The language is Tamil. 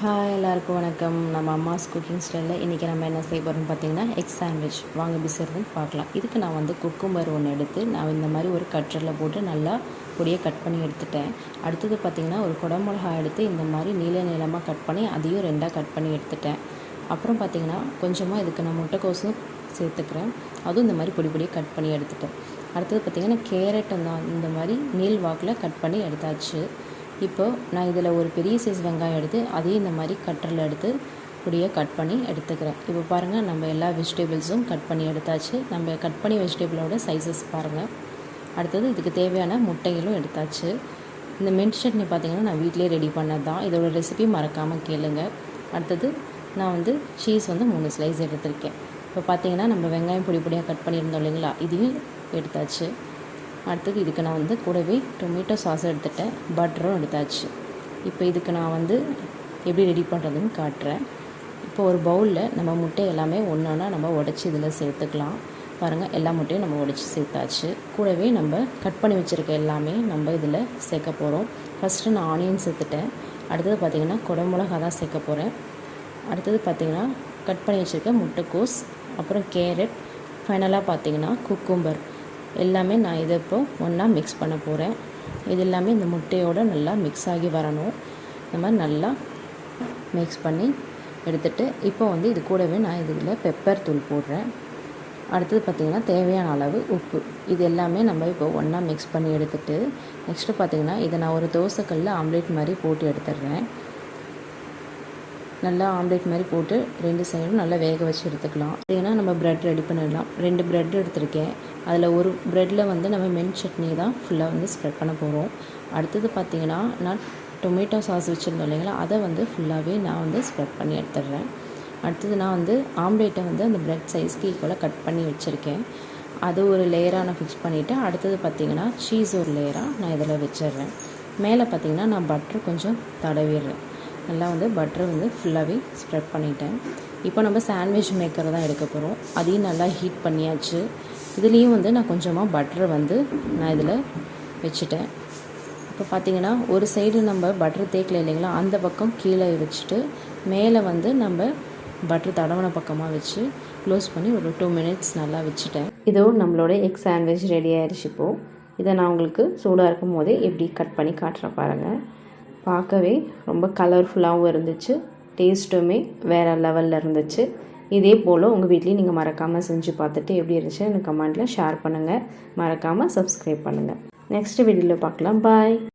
ஹாய் எல்லாருக்கும் வணக்கம். நம்ம அம்மாஸ் குக்கிங் ஸ்டைலில் இன்றைக்கி நம்ம என்ன செய்ய போகிறோம்னு பார்த்தீங்கன்னா எக் சாண்ட்விச் வாங்க பிசுறதுன்னு பார்க்கலாம். இதுக்கு நான் வந்து குக்கும்பர் ஒன்று எடுத்து நான் இந்த மாதிரி ஒரு கட்டரில் போட்டு நல்லா பொடியை கட் பண்ணி எடுத்துட்டேன். அடுத்தது பார்த்திங்கன்னா ஒரு குடமிளகா எடுத்து இந்த மாதிரி நீள நீளமாக கட் பண்ணி அதையும் ரெண்டாக கட் பண்ணி எடுத்துட்டேன். அப்புறம் பார்த்திங்கன்னா கொஞ்சமாக இதுக்கு நான் முட்டைக்கோசும் சேர்த்துக்கிறேன். அதுவும் இந்த மாதிரி பொடி பொடியாக கட் பண்ணி எடுத்துட்டேன். அடுத்தது பார்த்திங்கன்னா கேரட் இந்த மாதிரி நீல் வாக்கில் கட் பண்ணி எடுத்தாச்சு. இப்போ நான் இதில் ஒரு பெரிய சைஸ் வெங்காயம் எடுத்து அதையும் இந்த மாதிரி கட்டரில் எடுத்து பொடியாக கட் பண்ணி எடுத்துக்கிறேன். இப்போ பாருங்கள் நம்ம எல்லா வெஜிடபிள்ஸும் கட் பண்ணி எடுத்தாச்சு. நம்ம கட் பண்ணி வெஜிடபிளோட சைஸஸ் பாருங்கள் அடுத்தது இதுக்கு தேவையான முட்டைகளும் எடுத்தாச்சு. இந்த மின்ட் சட்னி பார்த்திங்கன்னா நான் வீட்டிலே ரெடி பண்ணது தான். இதோட ரெசிபி மறக்காமல் கேளுங்க. அடுத்தது நான் வந்து சீஸ் வந்து மூணு ஸ்லைஸ் எடுத்திருக்கேன். இப்போ பார்த்தீங்கன்னா நம்ம வெங்காயம் பொடி பொடியாக கட் பண்ணியிருந்தோம் இல்லைங்களா? இதையும் எடுத்தாச்சு. அடுத்தது இதுக்கு நான் வந்து கூடவே டொமேட்டோ சாஸ் எடுத்துட்டேன். பட்டரும் எடுத்தாச்சு. இப்போ இதுக்கு நான் வந்து எப்படி ரெடி பண்ணுறதுன்னு காட்டுறேன். இப்போ ஒரு பவுலில் நம்ம முட்டை எல்லாமே ஒன்று ஒன்றா நம்ம உடச்சி இதில் சேர்த்துக்கலாம். பாருங்கள் எல்லா முட்டையும் நம்ம உடச்சி சேர்த்தாச்சு. கூடவே நம்ம கட் பண்ணி வச்சுருக்க எல்லாமே நம்ம இதில் சேர்க்க போகிறோம் ஃபஸ்ட்டு நான் ஆனியன் சேர்த்துட்டேன். அடுத்தது பார்த்திங்கன்னா குடமிளகா தான் சேர்க்க போகிறேன் அடுத்தது பார்த்திங்கன்னா கட் பண்ணி வச்சுருக்க முட்டைக்கோஸ் அப்புறம் கேரட் ஃபைனலாக பார்த்திங்கன்னா குக்கும்பர் எல்லாமே நான் இதை இப்போ ஒன்றா மிக்ஸ் பண்ண போகிறேன் இது எல்லாமே இந்த முட்டையோடு நல்லா மிக்ஸ் ஆகி வரணும். இந்த மாதிரி நல்லா மிக்ஸ் பண்ணி எடுத்துகிட்டு இப்போ வந்து இது கூடவே நான் இதில் பெப்பர் தூள் போடுறேன். அடுத்தது பார்த்திங்கன்னா தேவையான அளவு உப்பு. இது எல்லாமே நம்ம இப்போ ஒன்றா மிக்ஸ் பண்ணி எடுத்துகிட்டு நெக்ஸ்ட்டு பார்த்திங்கன்னா இதை நான் ஒரு தோசைக்கல்லில் ஆம்லேட் மாதிரி போட்டு எடுத்துடுறேன். நல்லா ஆம்லேட் மாதிரி போட்டு ரெண்டு சைடும் நல்லா வேக வச்சு எடுத்துக்கலாம். ஏன்னா நம்ம ப்ரெட் ரெடி பண்ணிடலாம். ரெண்டு ப்ரெட் எடுத்திருக்கேன். அதில் ஒரு ப்ரெட்டில் வந்து நம்ம மென் சட்னி தான் ஃபுல்லாக வந்து ஸ்ப்ரெட் பண்ண போகிறோம் அடுத்தது பார்த்திங்கன்னா நான் டொமேட்டோ சாஸ் வச்சுருந்தோம் இல்லைங்களா? அதை வந்து ஃபுல்லாகவே நான் வந்து ஸ்ப்ரெட் பண்ணி எடுத்துடுறேன். அடுத்தது நான் வந்து ஆம்லேட்டை வந்து அந்த ப்ரெட் சைஸ்க்கு ஈக்குவலாக கட் பண்ணி வச்சுருக்கேன். அது ஒரு லேயராக நான் ஃபிக்ஸ் பண்ணிவிட்டு அடுத்தது பார்த்திங்கன்னா சீஸ் ஒரு லேயராக நான் இதில் வச்சிடுறேன். மேலே பார்த்திங்கன்னா நான் பட்டர் கொஞ்சம் தடவிடுறேன். நல்லா வந்து பட்டரை வந்து ஃபுல்லாகவே ஸ்ப்ரெட் பண்ணிட்டேன். இப்போ நம்ம சாண்ட்விச் மேக்கர் தான் எடுக்க போகிறோம் அதையும் நல்லா ஹீட் பண்ணியாச்சு. இதுலேயும் வந்து நான் கொஞ்சமாக பட்டரை வந்து நான் இதில் வச்சுட்டேன். இப்போ பார்த்தீங்கன்னா ஒரு சைடு நம்ம பட்டர் தேக்கல இல்லைங்களா? அந்த பக்கம் கீழே வச்சுட்டு மேலே வந்து நம்ம பட்டர் தடவன பக்கமாக வச்சு க்ளோஸ் பண்ணி ஒரு டூ மினிட்ஸ் நல்லா வச்சுட்டேன். இதோ நம்மளோட எக் சாண்ட்விச் ரெடி ஆயிடுச்சு இப்போது இதை நான் உங்களுக்கு சூடாக இருக்கும் போதே எப்படி கட் பண்ணி காட்டுறேன் பாருங்கள் பார்க்கவே ரொம்ப கலர்ஃபுல்லாகவும் இருந்துச்சு. டேஸ்ட்டுமே வேறு லெவலில் இருந்துச்சு. இதே போல் உங்கள் வீட்லேயும் நீங்கள் மறக்காமல் செஞ்சு பார்த்துட்டு எப்படி இருந்துச்சு எனக்கு கமெண்ட்டில் ஷேர் பண்ணுங்கள் மறக்காமல் சப்ஸ்கிரைப் பண்ணுங்கள் நெக்ஸ்ட் வீடியோவில் பார்க்கலாம். பாய்